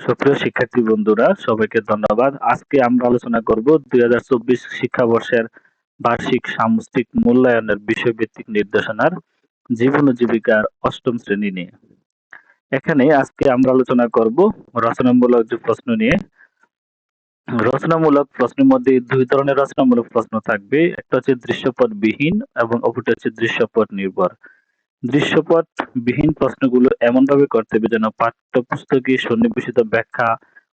সুপ্রিয় শিক্ষার্থী বন্ধুরা, সবাইকে ধন্যবাদ। আজকে আমরা আলোচনা করব দুই শিক্ষাবর্ষের বার্ষিক সামষ্টিক মূল্যায়নের বিষয়ভিত্তিক নির্দেশনার জীবন জীবিকার অষ্টম শ্রেণি নিয়ে। এখানে আজকে আমরা আলোচনা করব রচনামূলক যে প্রশ্ন নিয়ে। রচনামূলক প্রশ্নের মধ্যে দুই ধরনের রচনামূলক প্রশ্ন থাকবে। একটা হচ্ছে দৃশ্যপট বিহীন এবং অপরটা হচ্ছে দৃশ্যপট নির্ভর দৃশ্যপট বিহীন প্রশ্নগুলো এমনভাবে করতে হবে যেন পাঠ্যপুস্তকে সন্নিবেশিত ব্যাখ্যা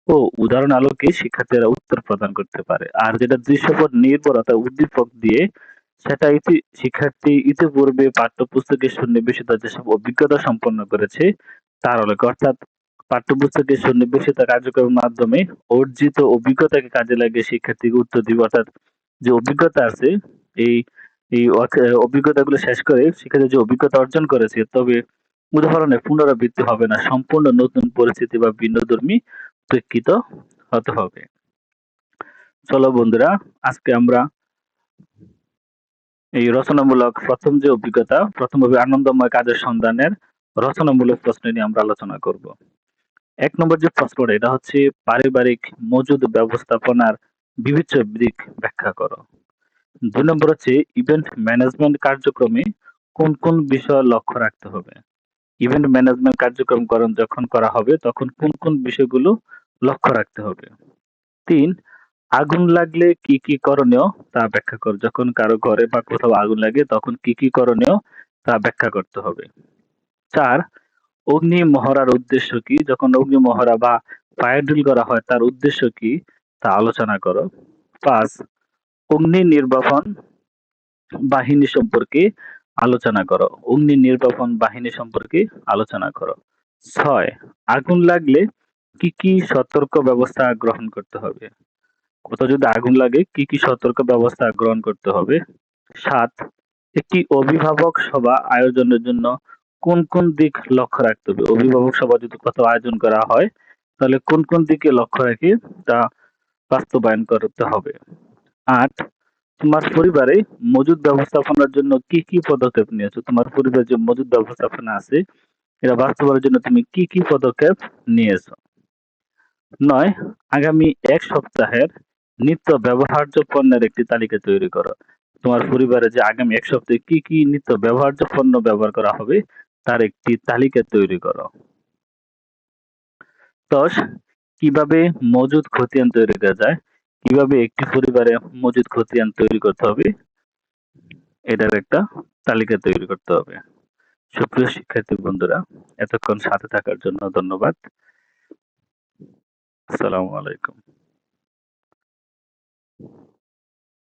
ও উদাহরণ আলোকে শিক্ষার্থীরা উত্তর প্রদান করতে পারে। আর যেটা দৃশ্যপট নির্ভর অর্থাৎ উদ্দীপক দিয়ে, সেটা ইতি, শিক্ষার্থী ইতিপূর্বে পাঠ্যপুস্তকে সন্নিবেশিত যেসব অভিজ্ঞতা সম্পন্ন করেছে, তার আলোকে। অর্থাৎ পাঠ্যপুস্তকে সন্নিবেশিত কার্যক্রমের মাধ্যমে অর্জিত অভিজ্ঞতাকে কাজে লাগিয়ে শিক্ষার্থীকে উত্তর দিবে। অর্থাৎ যে অভিজ্ঞতা আছে, এই এই অভিজ্ঞতাগুলো শেষ করে শিক্ষার্থী যে অভিজ্ঞতা অর্জন করেছে, তবে উদাহরণের পুনরাবৃত্তি হবে না। সম্পূর্ণ নতুন পরিস্থিতি বা ভিন্নধর্মী প্রেক্ষিত হতে হবে। চলো বন্ধুরা, আজকে আমরা এই রচনামূলক প্রথম যে অভিজ্ঞতা প্রথমভাবে আনন্দময় কাজের সন্ধানের রচনামূলক প্রশ্ন নিয়ে আমরা আলোচনা করব। এক নম্বর যে প্রশ্নটা এটা হচ্ছে পারিবারিক মজুদ ব্যবস্থাপনার বিবিধ দিক ব্যাখ্যা করো। দুই নম্বর হচ্ছে ইভেন্ট ম্যানেজমেন্ট কার্যক্রমে কোন কোন বিষয় লক্ষ্য রাখতে হবে? ইভেন্ট ম্যানেজমেন্ট কার্যক্রম করণ যখন করা হবে, তখন কোন কোন বিষয়গুলো লক্ষ্য রাখতে হবে? তিন, আগুন লাগলে কি কি করণীয় তা ব্যাখ্যা কর। যখন কারও ঘরে বা কোথাও আগুন লাগে, তখন কি কি করণীয় তা ব্যাখ্যা করতে হবে। চার, অগ্নি মহড়ার উদ্দেশ্য কি? যখন অগ্নি মহড়া বা ফায়ার ড্রিল করা হয়, তার উদ্দেশ্য কি? তা আলোচনা করো। পাঁচ অগ্নি নির্বাপন বাহিনী সম্পর্কে আলোচনা করো। অগ্নি নির্বাপন বাহিনী সম্পর্কে আলোচনা করো। ছয়, আগুন লাগলে কি কি সতর্ক ব্যবস্থা গ্রহণ করতে হবে? কোথাও যদি আগুন লাগে, কি কি সতর্ক ব্যবস্থা গ্রহণ করতে হবে? সাত, একটি অভিভাবক সভা আয়োজনের জন্য কোন কোন দিক লক্ষ্য রাখতে হবে? অভিভাবক সভা যদি কোথাও আয়োজন করা হয়, তাহলে কোন কোন দিকে লক্ষ্য রেখে তা বাস্তবায়ন করতে হবে? আট, তোমার পরিবারে মজুদ ব্যবস্থাপনার জন্য কি কি পদক্ষেপ নিয়েছো? তোমার পরিবারে যে মজুদ ব্যবস্থাপনা আছে এটা বাস্তবায়নের জন্য তুমি কি কি পদক্ষেপ নিয়েছো? নয়, আগামী এক সপ্তাহের নিত্য ব্যবহার্য পণ্যের একটি তালিকা তৈরি করো। তোমার পরিবারে যে আগামী এক সপ্তাহে কি কি নিত্য ব্যবহার্য পণ্য ব্যবহার করা হবে, তার একটি তালিকা তৈরি করো। দশ, কীভাবে মজুদ খতিয়ান তৈরি করা যায়? কীভাবে একটি পরিবারে মজুদ খতিয়ান তৈরি করতে হবে, এটার একটা তালিকা তৈরি করতে হবে। সুপ্রিয় শিক্ষার্থী বন্ধুরা, এতক্ষণ সাথে থাকার জন্য ধন্যবাদ। আসসালামু আলাইকুম।